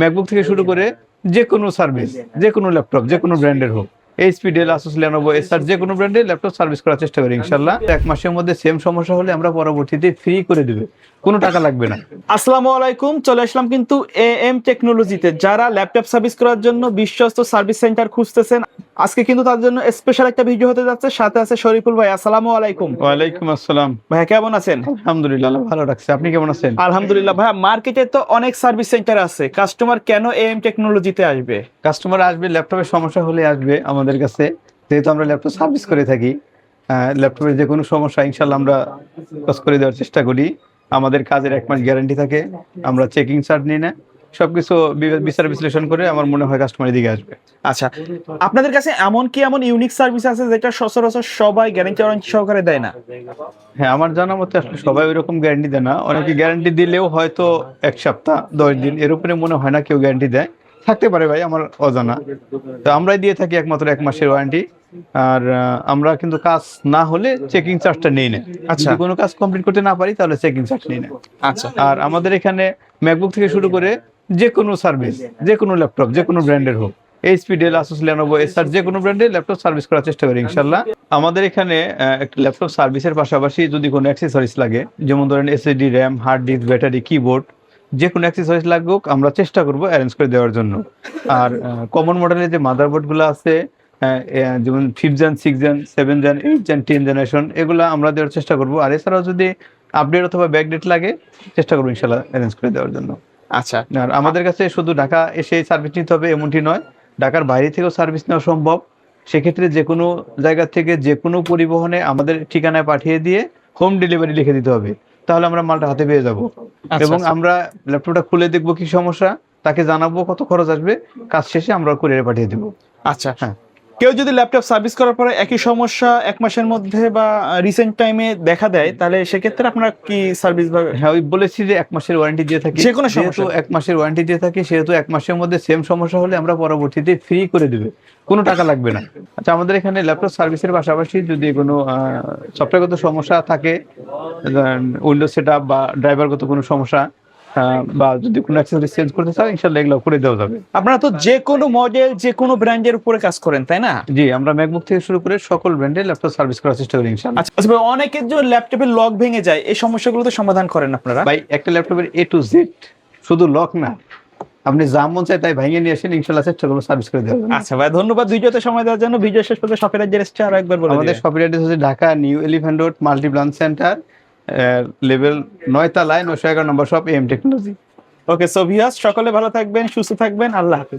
MacBook থেকে শুরু করে যে কোনো সার্ভিস যে কোনো ল্যাপটপ যে কোনো ব্র্যান্ডের হোক। HP Dell Asus Lenovo Acer যে কোনো ব্র্যান্ডের ল্যাপটপ সার্ভিস করার চেষ্টা করি ইনশাল্লাহ এক মাসের মধ্যে সেম সমস্যা হলে আমরা পরবর্তীতে ফ্রি করে দেবে। কোনো টাকা লাগবে না। আসসালামু আলাইকুম, চলে আসলাম কিন্তু এ এম টেকনোলজিতে যারা ল্যাপটপ সার্ভিস করার জন্য বিশ্বস্ত সার্ভিস সেন্টার খুঁজতেছেন আজকে কিন্তু তার জন্য স্পেশাল একটা ভিডিও হতে যাচ্ছে। সাথে আছে শরীফুল ভাই আসসালামু আলাইকুম। ওয়ালাইকুম আসসালাম। ভাই কেমন আছেন? আলহামদুলিল্লাহ ভালো রাখছে। আপনি কেমন আছেন? আলহামদুলিল্লাহ ভাই মার্কেটে তো অনেক সার্ভিস সেন্টার আছে। কাস্টমার কেন এ এম টেকনোলজিতে আসবে? কাস্টমার আসবে ল্যাপটপের সমস্যা হলে আসবে আমাদের কাছে। যেহেতু আমরা ল্যাপটপ সার্ভিস করে থাকি ল্যাপটপের যে কোনো সমস্যা ইনশাল্লাহ আমরা কাজ করে দেওয়ার চেষ্টা করি। আমাদের কাজের এক মাস গ্যারান্টি থাকে। আমরা চেকিং চার্জ নিই না। সবকিছু বিচার বিশ্লেষণ করে আমার মনে হয় কাস্টমারের দিকে আসবে। আচ্ছা আপনাদের কাছে এমন কি এমন ইউনিক সার্ভিস আছে যেটা সচরাচর সবাই গ্যারান্টি ওয়ারেন্টি সহকারে দেয় না? হ্যাঁ আমার জানা মতে আসলে সবাই ওইরকম গ্যারান্টি দেয় না। অনেকে গ্যারান্টি দিলেও হয়তো এক সপ্তাহ দশ দিন এর উপরে মনে হয় না কেউ গ্যারান্টি দেয়। থাকতে পারে ভাই আমার অজানা। তো আমরাই দিয়ে থাকি একমাত্র এক মাসের ওয়ারেন্টি আর আমরা কিন্তু কাজ না হলে চেকিং চার্জটা নেই না। আচ্ছা। কোনো কাজ কমপ্লিট করতে না পারি তাহলে চেকিং চার্জ নেই না। আচ্ছা। আর আমাদের এখানে ম্যাকবুক থেকে শুরু করে যে কোনো সার্ভিস যে কোনো ল্যাপটপ যে কোনো ব্র্যান্ডের হোক। HP Dell Asus Lenovo Acer যে কোনো ব্র্যান্ডের ল্যাপটপ সার্ভিস করার চেষ্টা করি ইনশাল্লাহ আমাদের এখানে একটা ল্যাপটপ সার্ভিসের পাশাপাশি যদি কোনো অ্যাক্সেসরিজ লাগে, যেমন ধরেন SSD RAM hard disk battery keyboard যে কোনো অ্যাক্সেসরিজ লাগুক, আমরা চেষ্টা করব অ্যারেঞ্জ করে দেওয়ার জন্য। আর কমন মডেলের যে মাদারবোর্ডগুলো আছে যেমন fifth gen six gen seven gen eight gen ten generation এগুলো আমরা দেওয়ার চেষ্টা করব। আর এছাড়াও যদি আপডেট অথবা ব্যাকডেট লাগে, চেষ্টা করব ইনশাল্লাহ অ্যারেঞ্জ করে দেওয়ার জন্য। আচ্ছা। আমাদের কাছে শুধু ঢাকা এসে সার্ভিস নিতে হবে এমনটি নয় ঢাকার বাইরে থেকেও সার্ভিস নেওয়া সম্ভব। সেক্ষেত্রে যে কোনো জায়গা থেকে যে কোনো পরিবহনে আমাদের ঠিকানায় পাঠিয়ে দিয়ে হোম ডেলিভারি লিখে দিতে হবে। তাহলে আমরা মালটা হাতে পেয়ে যাব। আচ্ছা, এবং আচ্ছা। আমরা ল্যাপটপটা খুলে দেখব কি সমস্যা তাকে জানাব কত খরচ আসবে কাজ শেষে আমরা কুরিয়ারে পাঠিয়ে দেবো। আচ্ছা। হ্যাঁ। কেউ যদি ল্যাপটপ সার্ভিস করার পরে একই সমস্যা এক মাসের মধ্যে বা রিসেন্ট টাইমে দেখা দেয় তাহলে সেক্ষেত্রে আপনারা কি সার্ভিস হ্যাঁ ওই বলেছি যে এক মাসের ওয়ারেন্টি দিয়ে থাকি। যে কোনো যেহেতু। এক মাসের ওয়ারেন্টি দিয়ে থাকি সেহেতু এক মাসের মধ্যে সেম সমস্যা হলে আমরা পরবর্তীতে ফ্রি করে দিবে। কোনো টাকা লাগবে না। আচ্ছা আমাদের এখানে ল্যাপটপ সার্ভিসের পাশাপাশি যদি কোনো সফটওয়্যারগত সমস্যা থাকে উইন্ডোজ সেট বা ড্রাইভারগত কোনো সমস্যা বা যদি কোনো অ্যাক্সেসরি চেঞ্জ করতে চাও ইনশাল্লাহ এগুলো করে দেওয়া যাবে। আপনারা তো যে কোনো মডেল যে কোনো ব্র্যান্ডের উপরে কাজ করেন তাই না? জি আমরা ম্যাকবুক থেকে শুরু করে সকল ব্র্যান্ডের ল্যাপটপ সার্ভিস করার চেষ্টা করি ইনশাল্লাহ আচ্ছা আচ্ছা ভাই, অনেকের জন্য ল্যাপটপের লক ভেঙে যায়। এই সমস্যাগুলো তো সমাধান করেন আপনারা। ভাই একটা ল্যাপটপের এ টু জেড শুধু লক না। আপনি যা মন চায় তাই ভেঙে নিয়ে আসেন ইনশাল্লাহ চেষ্টা করব সার্ভিস করে দেওয়া যাবে। আচ্ছা ভাই ধন্যবাদ ভিডিওতে সময় দেওয়ার জন্য। ভিডিও শেষ পর্যন্ত শপের অ্যাড্রেসটা আরও একবার বলে আমাদের দিবেন। শপের অ্যাড্রেস হচ্ছে Dhaka new elephant road multi branch centre. Level নয় তালায় নয়শো এগারো নম্বর সব M technology okay so viewers সকলে ভালো থাকবেন, সুস্থ থাকবেন, আল্লাহ হাফেজ।